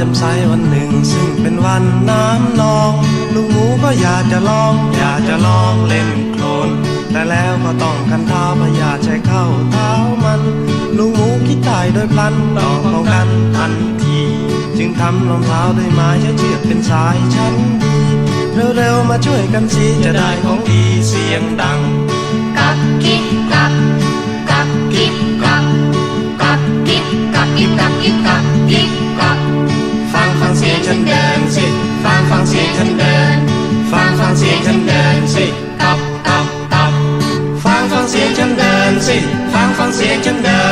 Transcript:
จำใสวันหนึ่ง ซึ่งเป็นวันน้ำนองลูกหมูก็อยากจะลอง อยากจะลองเล่นโคลนแต่แล้วก็ต้องกันเท้าพยาใช้เข้าเท้ามัน ลูกหมูคิดตายโดยพลันต้องป้องกันทันที จึงทำรองเท้าด้วยไม้ใช้เชือกเป็นสายชั้นดีเร็วๆมาช่วยกันสิจะได้ของดีเสียงดังันเดินสิฟังฟังเสียงฉันเดิน ฟังฟังเสียงฉันเดินสิตอบตอบตอบฟังฟังเสียงฉันเดินสิฟังฟังเสียงฉันเดิน